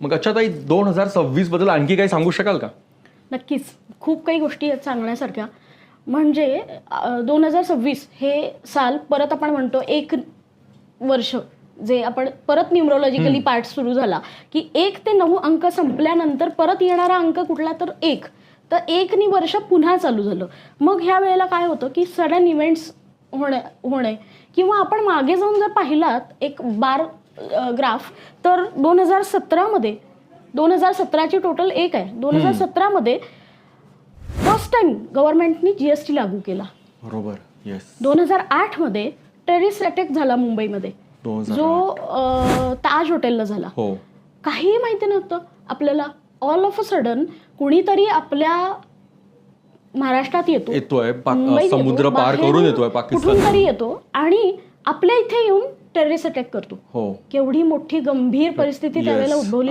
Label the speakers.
Speaker 1: मग अच्छा ताई दोन हजार सव्वीसबद्दल आणखी काही सांगू शकाल का?
Speaker 2: नक्कीच. खूप काही गोष्टी आहेत सांगण्यासारख्या. म्हणजे दोन हजार सव्वीस हे साल परत आपण म्हणतो एक वर्ष जे आपण परत न्यूमरोलॉजिकली पार्ट सुरू झाला की एक ते नऊ अंक संपल्यानंतर परत येणारा अंक कुठला तर एक. तर एकनी वर्ष पुन्हा चालू झालं. मग ह्या वेळेला काय होतं की सडन इव्हेंट्स होणे होणे. किंवा आपण मागे जाऊन जर पाहिलात एक बार ग्राफ. तर दोन हजार सतरामध्ये दोन हजार सतराची टोटल एक आहे. दोन हजार सतरामध्ये फर्स्ट टाइम गव्हर्नमेंटनी जी एस टी लागू केला.
Speaker 1: बरोबर. येस
Speaker 2: दोन हजार आठमध्ये टेरिस अटॅक झाला मुंबईमध्ये.
Speaker 1: दोन हजार
Speaker 2: जो अं, ताज हॉटेलला झाला.
Speaker 1: हो.
Speaker 2: काहीही माहिती नव्हतं. आपल्याला ऑल ऑफ अ सडन कुणीतरी आपल्या महाराष्ट्रात येतो.
Speaker 1: येतोय पाक-
Speaker 2: मुंबईत येतो,
Speaker 1: समुद्र पार
Speaker 2: बाहेरून
Speaker 1: करून येतोय
Speaker 2: कुठून
Speaker 1: पाकिस्तान.
Speaker 2: तरी येतो. आणि आपल्या इथे येऊन टेररिस्ट अटॅक करतो.
Speaker 1: हो.
Speaker 2: केवढी मोठी गंभीर परिस्थिती त्यावेळेला. उद्भवली.